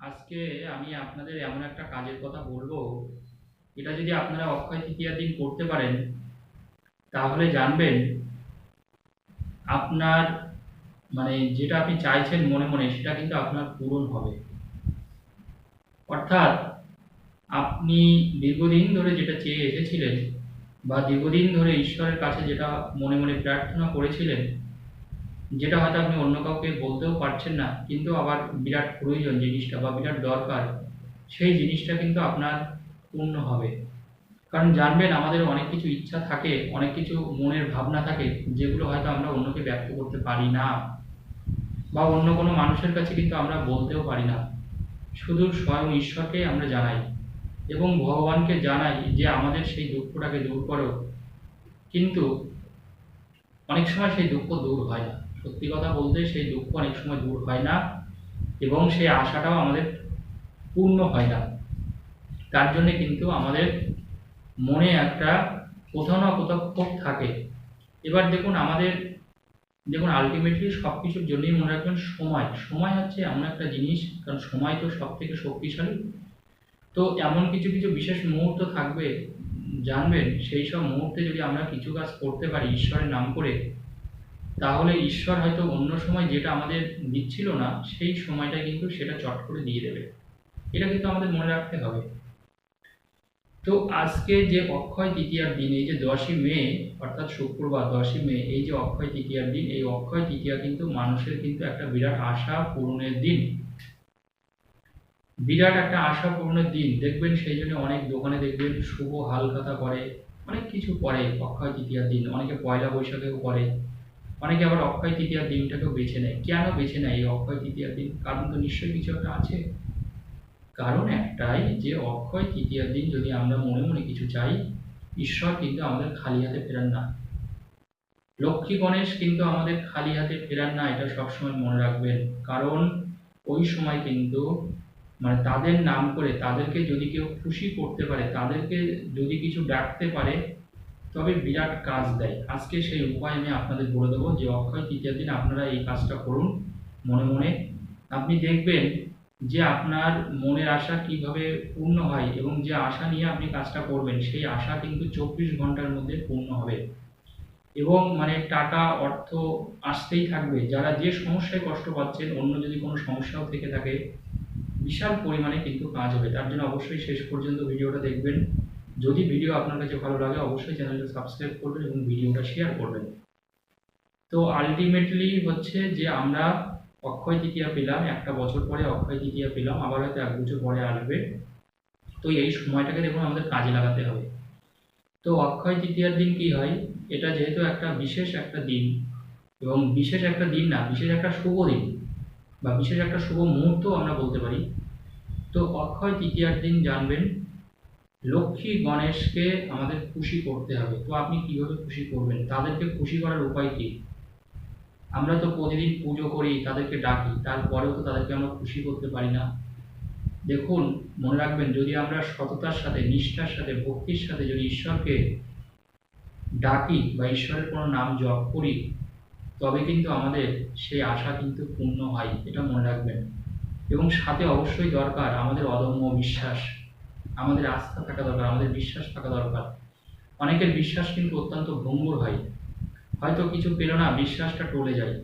আজকে আমি আপনাদের এমন একটা কাজের কথা বলব, এটা যদি আপনারা অক্ষয় তৃতীয়ার দিন করতে পারেন, তাহলে জানবেন আপনার মানে যেটা আপনি চাইছেন মনে মনে, সেটা কিন্তু আপনার পূরণ হবে। অর্থাৎ আপনি দীর্ঘদিন ধরে যেটা চেয়ে এসেছিলেন বা দীর্ঘদিন ধরে ঈশ্বরের কাছে যেটা মনে মনে প্রার্থনা করেছিলেন যেটা হয়তো আপনি অন্য কাউকে বলতেও পারছেন না, কিন্তু আবার বিরাট প্রয়োজন জিনিসটা বা বিরাট দরকার, সেই জিনিসটা কিন্তু আপনার পূর্ণ হবে। কারণ জানবেন আমাদের অনেক কিছু ইচ্ছা থাকে, অনেক কিছু মনের ভাবনা থাকে, যেগুলো হয়তো আমরা অন্যকে ব্যক্ত করতে পারি না, বা অন্য কোনো মানুষের কাছে কিন্তু আমরা বলতেও পারি না। শুধু স্বয়ং ঈশ্বরকে আমরা জানাই, এবং ভগবানকে জানাই যে আমাদের সেই দুঃখটাকে দূর করো। কিন্তু অনেক সময় সেই দুঃখ দূর হয় না। সত্যি কথা বলতে সেই দুঃখ অনেক সময় দূর হয় না এবং সেই আশাটাও আমাদের পূর্ণ হয় না। তার জন্যে কিন্তু আমাদের মনে একটা কোথাও না কোথাও ক্ষোভ থাকে। এবার দেখুন আমাদের, দেখুন আলটিমেটলি সব কিছুর জন্যই মনে রাখবেন সময়। সময় হচ্ছে এমন একটা জিনিস, কারণ সময় তো সব থেকে শক্তিশালী। তো এমন কিছু কিছু বিশেষ মুহূর্ত থাকবে, জানবেন, সেই সব মুহূর্তে যদি আমরা কিছু কাজ করতে পারি ঈশ্বরের নাম করে তাহলে ঈশ্বর হয়তো অন্য সময় যেটা আমাদের দিচ্ছিল না, সেই সময়টা কিন্তু সেটা চট করে দিয়ে দেবে। এটা কিন্তু আমাদের মনে রাখতে হবে। তো আজকে যে অক্ষয় তৃতীয়ার দিন, এই যে দশই মে, অর্থাৎ শুক্রবার দশই মে, এই যে অক্ষয় তৃতীয়ার দিন, এই অক্ষয় তৃতীয়া কিন্তু মানুষের কিন্তু একটা বিরাট আশা পূরণের দিন। বিরাট একটা আশা পূরণের দিন। দেখবেন সেই জন্য অনেক দোকানে দেখবেন শুভ হালখাতা করে, অনেক কিছু করে অক্ষয় তৃতীয়ার দিন। অনেকে পয়লা বৈশাখেও করে। অনেকে আবার অক্ষয় তৃতীয়ার দিনটাকেও বেছে নেয়। কেন বেছে নেয় এই অক্ষয় তৃতীয়ার দিন? কারণ তো নিশ্চয়ই কিছু একটা আছে। কারণ একটাই যে অক্ষয় তৃতীয়ার দিন যদি আমরা মনে মনে কিছু চাই, ঈশ্বর কিন্তু আমাদের খালি হাতে ফেরান না। লক্ষ্মী গণেশ কিন্তু আমাদের খালি হাতে ফেরান না, এটা সবসময় মনে রাখবেন। কারণ ওই সময় কিন্তু মানে তাদের নাম করে তাদেরকে যদি কেউ খুশি করতে পারে, তাদেরকে যদি কিছু ডাকতে পারে তবে বিরাট কাজ দেয়। আজকে সেই উপায় আমি আপনাদের বলে দেবো যে, অক্ষয় তৃতীয়ার দিন আপনারা এই কাজটা করুন মনে মনে। আপনি দেখবেন যে আপনার মনের আশা কীভাবে পূর্ণ হয় এবং যে আশা নিয়ে আপনি কাজটা করবেন, সেই আশা কিন্তু চব্বিশ ঘণ্টার মধ্যে পূর্ণ হবে। এবং মানে টাকা, অর্থ আসতেই থাকবে। যারা যে সমস্যায় কষ্ট পাচ্ছেন, অন্য যদি কোনো সমস্যাও থেকে থাকে, বিশাল পরিমাণে কিন্তু কাজ হবে। তার জন্য অবশ্যই শেষ পর্যন্ত ভিডিওটা দেখবেন। যদি ভিডিও আপনার কাছে ভালো লাগে, অবশ্যই চ্যানেলটা সাবস্ক্রাইব করবেন এবং ভিডিওটা শেয়ার করবেন। তো আলটিমেটলি হচ্ছে যে আমরা অক্ষয় তৃতীয়া পেলাম, একটা বছর পরে অক্ষয় তৃতীয়া পেলাম, আবার হয়তো এক বছর পরে আসবে। তো এই সময়টাকে দেখুন আমাদের কাজে লাগাতে হবে। তো অক্ষয় তৃতীয়ার দিন কি হয়? এটা যেহেতু একটা বিশেষ একটা দিন, এবং বিশেষ একটা দিন না, বিশেষ একটা শুভ দিন, বা বিশেষ একটা শুভ মুহূর্ত আমরা বলতে পারি। তো অক্ষয় তৃতীয়ার দিন জানবেন লক্ষ্মী গণেশকে আমাদের খুশি করতে হবে। তো আপনি কীভাবে খুশি করবেন? তাদেরকে খুশি করার উপায় কি? আমরা তো প্রতিদিন পুজো করি, তাদেরকে ডাকি, তারপরেও তো তাদেরকে আমরা খুশি করতে পারি না। দেখুন, মনে রাখবেন, যদি আমরা সততার সাথে, নিষ্ঠার সাথে, ভক্তির সাথে যদি ঈশ্বরকে ডাকি বা ঈশ্বরের কোনো নাম জপ করি, তবে কিন্তু আমাদের সেই আশা কিন্তু পূর্ণ হয়, এটা মনে রাখবেন। এবং সাথে অবশ্যই দরকার আমাদের অদম্য বিশ্বাস। আমাদের আস্থা থাকা দরকার, আমাদের বিশ্বাস থাকা দরকার। অনেকের বিশ্বাস কিন্তু অত্যন্ত ভঙ্গুর হয়। হয়তো কিছু পেল না, বিশ্বাসটা টলে যায়।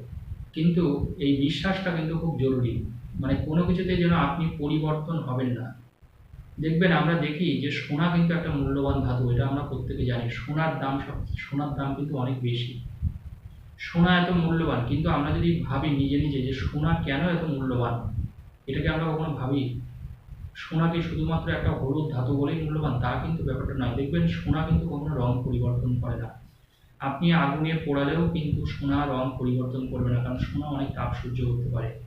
কিন্তু এই বিশ্বাসটা কিন্তু খুব জরুরি। মানে কোনো কিছুতে যেন আপনি পরিবর্তন হবেন না। দেখবেন আমরা দেখি যে সোনা কিন্তু একটা মূল্যবান ধাতু, এটা আমরা প্রত্যেকে জানি। সোনার দাম সব, সোনার দাম কিন্তু অনেক বেশি। সোনা এত মূল্যবান, কিন্তু আমরা যদি ভাবি নিজে নিজে যে সোনা কেন এত মূল্যবান? এটাকে আমরা কখনো ভাবি? সোনা কি শুধুমাত্র একটা হলুদ ধাতু বলেই মূল্যবান, তা কিন্তু ব্যাপারটা নয়। দেখবেন সোনা কিন্তু কখনো রং পরিবর্তন করে না। আপনি আগুনে পোড়ালেও কিন্তু সোনা রং পরিবর্তন করবে না, কারণ সোনা অনেক তাপ সহ্য করতে পারে।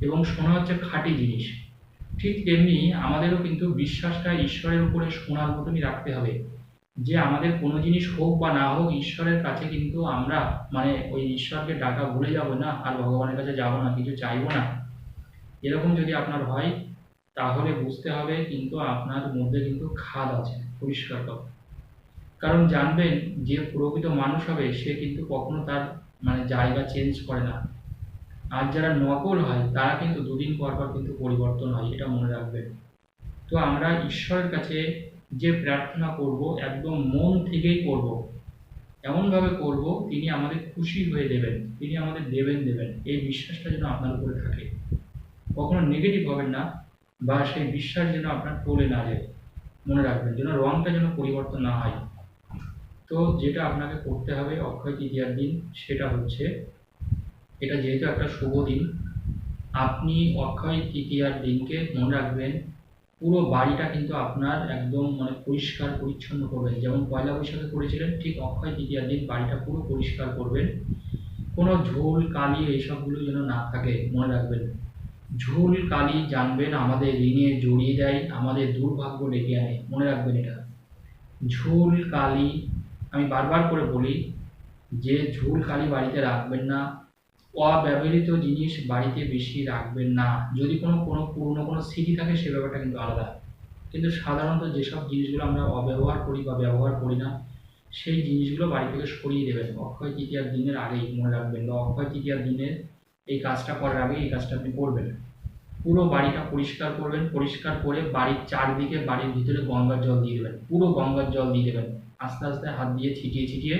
এবং সোনা হচ্ছে খাঁটি জিনিস। ঠিক তেমনি আমাদেরও কিন্তু বিশ্বাসটা ঈশ্বরের উপরে সোনার মতনই রাখতে হবে। যে আমাদের কোনো জিনিস হোক বা না হোক, ঈশ্বরের কাছে কিন্তু আমরা মানে ওই ঈশ্বরকে ডাকা ভুলে যাব না, আর ভগবানের কাছে যাব না, কিছু চাইব না। এরকম যদি আপনার হয় তাহলে বুঝতে হবে কিন্তু আপনার মধ্যে কিন্তু খাদ আছে, পরিষ্কার কথা। কারণ জানবেন যে প্রকৃত মানুষ হবে, সে কিন্তু কখনো তার মানে জায়গা চেঞ্জ করে না। আর যারা নকল হয়, তারা কিন্তু দুদিন পর পর কিন্তু পরিবর্তন হয়, এটা মনে রাখবেন। তো আমরা ঈশ্বরের কাছে যে প্রার্থনা করব, একদম মন থেকেই করব। এমনভাবে করব, তিনি আমাদের খুশি হয়ে দেবেন, তিনি আমাদের দেবেন দেবেন, এই বিশ্বাসটা যেন আপনার উপরে থাকে। কখনো নেগেটিভ হবেন না বা সেই বিশ্বাস যেন আপনার টলে না যায়, মনে রাখবেন, যেন রংটা যেন পরিবর্তন না হয়। তো যেটা আপনাকে করতে হবে অক্ষয় তৃতীয়ার দিন, সেটা হচ্ছে, এটা যেহেতু একটা শুভ দিন, আপনি অক্ষয় তৃতীয়ার দিনকে মনে রাখবেন, পুরো বাড়িটা কিন্তু আপনার একদম মানে পরিষ্কার পরিচ্ছন্ন করবেন। যেমন পয়লা বৈশাখে করেছিলেন, ঠিক অক্ষয় তৃতীয়ার দিন বাড়িটা পুরো পরিষ্কার করবেন। কোনো ঝোল, কালি, এইসবগুলো যেন না থাকে, মনে রাখবেন। ঝোল কালি জানবেন, আমাদের ঋণে জড়িয়ে দেয় আমাদের দুর্ভাগ্য ডেকে আনে মনে রাখবেন এটা। ঝুল কালি, আমি বারবার করে বলি, যে ঝুল কালি বাড়িতে রাখবেন না, অব্যবহৃত জিনিস বাড়িতে বেশি রাখবেন না। যদি কোনো কোনো পুরনো কোনো স্মৃতি থাকে, সে ব্যাপারটা কিন্তু আলাদা। কিন্তু সাধারণত যেসব জিনিসগুলো আমরা অব্যবহার করি বা ব্যবহার করি না, সেই জিনিসগুলো বাড়ি থেকে সরিয়ে দেবেন। অক্ষয় তৃতীয়ার দিনের আগেই মনে রাখবেন বা অক্ষয় তৃতীয়ার দিনের এই কাজটা করার আগে এই কাজটা আপনি করবেন। পুরো বাড়িটা পরিষ্কার করবেন, পরিষ্কার করে বাড়ির চারদিকে, বাড়ির ভিতরে গঙ্গার জল দিয়ে দেবেন। পুরো গঙ্গার জল দিয়ে দেবেন। আস্তে আস্তে হাত দিয়ে ছিটিয়ে ছিটিয়ে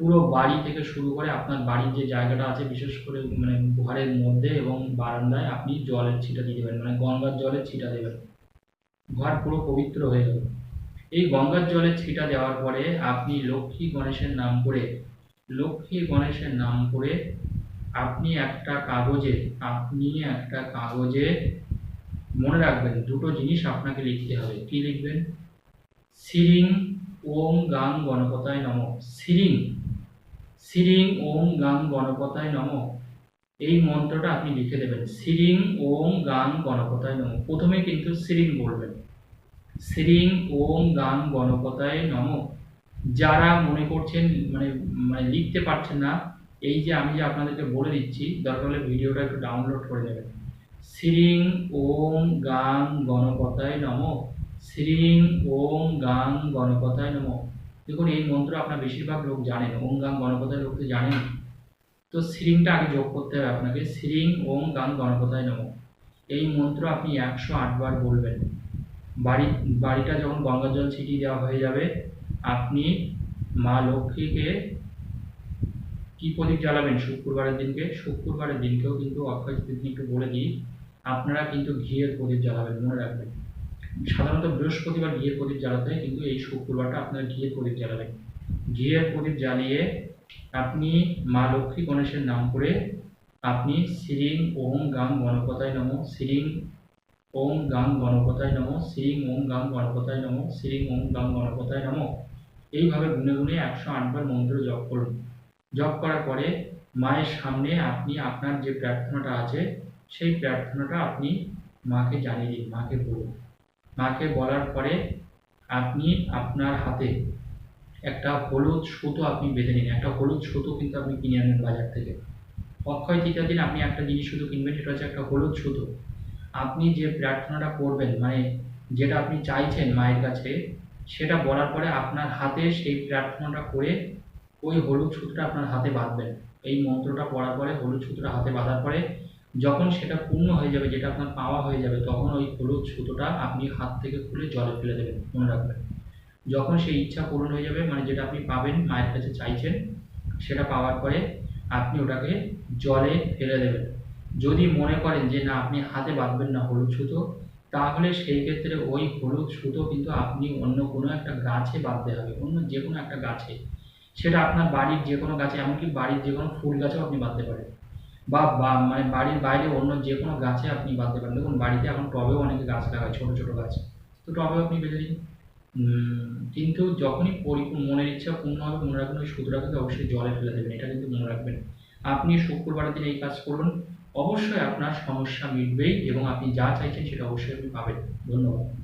পুরো বাড়ি থেকে শুরু করে আপনার বাড়ির যে জায়গাটা আছে, বিশেষ করে মানে ঘরের মধ্যে এবং বারান্দায় আপনি জলের ছিটা দিয়ে দেবেন মানে গঙ্গার জলের ছিটা দেবেন। ঘর পুরো পবিত্র হয়ে যাবে। এই গঙ্গার জলের ছিটা দেওয়ার পরে আপনি লক্ষ্মী গণেশের নাম করে, লক্ষ্মী গণেশের নাম করে আপনি একটা কাগজে, আপনি একটা কাগজে মনে রাখবেন, দুটো জিনিস আপনাকে লিখতে হবে। কি লিখবেন? সিরিং ওম গাং গণপতায় নম। সিরিং সিরিং ওম গাং গণপতায় নম। এই মন্ত্রটা আপনি লিখে দেবেন। সিরিং ওম গাং গণপতায় নম। প্রথমে কিন্তু সিরিং বলবেন। সিরিং ওম গাং গণপতায় নম। যারা মনে করছেন মানে মানে লিখতে পারছেন না এই যে আমি যে আপনাদেরকে বলে দিচ্ছি, দরকার হলে ভিডিওটা একটু ডাউনলোড করে নেবেন শ্রীং ওম গাং গণপতায় নম। শ্রীং ওম গাং গণপতায় নম। দেখুন, এই মন্ত্র আপনার বেশিরভাগ লোক জানেন ওম গাং গণপতায় লোক তো জানেন তো শ্রীংটা আগে যোগ করতে হবে আপনাকে। শ্রীং ওম গাং গণপতায় নম। এই মন্ত্র আপনি একশো আটবার বলবেন। বাড়ি, বাড়িটা যখন গঙ্গা জল ছিটিয়ে দেওয়া হয়ে যাবে, আপনি মা লক্ষ্মীকে কি প্রদীপ জ্বালাবেন? শুক্রবারের দিনকে? শুক্রবারের দিনকেও কিন্তু অক্ষয় তৃতীয় একটু বলে দিই, আপনারা কিন্তু ঘিয়ের প্রদীপ জ্বালাবেন, মনে রাখবেন। সাধারণত বৃহস্পতিবার ঘিয়ের প্রদীপ জ্বালাতে হয়, কিন্তু এই শুক্রবারটা আপনারা ঘিয়ের প্রদীপ জ্বালাবেন। ঘিয়ের প্রদীপ জ্বালিয়ে আপনি মা লক্ষ্মী গণেশের নাম করে আপনি শ্রীং ওম গাং গণপতায় নম, শ্রীং ওম গাং গণপতায় নম, শ্রীং ওম গাং গণপতায় নম, শ্রীং ওম গাং গণপতায় নম। এইভাবে গুনে গুনে একশো আটবার মন্ত্র জপ করুন। জপ করার পরে মায়ের সামনে আপনি আপনার যে প্রার্থনাটা আছে, সেই প্রার্থনাটা আপনি মাকে জানিয়ে দিন, মাকে বলুন। মাকে বলার পরে আপনি আপনার হাতে একটা হলুদ সুতো আপনি বেঁধে নিন। একটা হলুদ সুতো কিন্তু আপনি কিনে আনেন বাজার থেকে। অক্ষয় তৃতীয় দিন আপনি একটা জিনিস শুধু কিনবেন, সেটা হচ্ছে একটা হলুদ সুতো। আপনি যে প্রার্থনাটা করবেন মানে যেটা আপনি চাইছেন মায়ের কাছে, সেটা বলার পরে আপনার হাতে সেই প্রার্থনাটা করে ওই হলুদ সুতোটা আপনার হাতে বাঁধবেন। এই মন্ত্রটা পড়ার পরে হলুদ সুতোটা হাতে বাঁধার পরে যখন সেটা পূর্ণ হয়ে যাবে, যেটা আপনার পাওয়া হয়ে যাবে, তখন ওই হলুদ সুতোটা আপনি হাত থেকে খুলে জলে ফেলে দেবেন, মনে রাখবেন। যখন সেই ইচ্ছা পূরণ হয়ে যাবে মানে যেটা আপনি পাবেন, মায়ের কাছে চাইছেন, সেটা পাওয়ার পরে আপনি ওটাকে জলে ফেলে দেবেন। যদি মনে করেন যে না, আপনি হাতে বাঁধবেন না হলুদ সুতো, তাহলে সেই ক্ষেত্রে ওই হলুদ সুতো কিন্তু আপনি অন্য কোনো একটা গাছে বাঁধতে হবে, অন্য যে কোনো একটা গাছে। সেটা আপনার বাড়ির যে কোনো গাছে, এমনকি বাড়ির যে কোনো ফুল গাছেও আপনি বাঁধতে পারেন। বা মানে বাড়ির বাইরে অন্য যে কোনো গাছে আপনি বাঁধতে পারেন। দেখুন, বাড়িতে এখন টবেও অনেকে গাছ লাগায়, ছোটো ছোটো গাছ। তো টবেও আপনি বেঁধে দিন। কিন্তু যখনই পরিপূর্ণ মনের ইচ্ছা পূর্ণ হবে মনে রাখবেন, ওই সুতোটাকে অবশ্যই জলে ফেলে দেবেন। এটা কিন্তু মনে রাখবেন। আপনি শুক্রবারের দিন এই কাজ করুন। অবশ্যই আপনার সমস্যা মিটবেই এবং আপনি যা চাইছেন সেটা অবশ্যই আপনি পাবেন। ধন্যবাদ।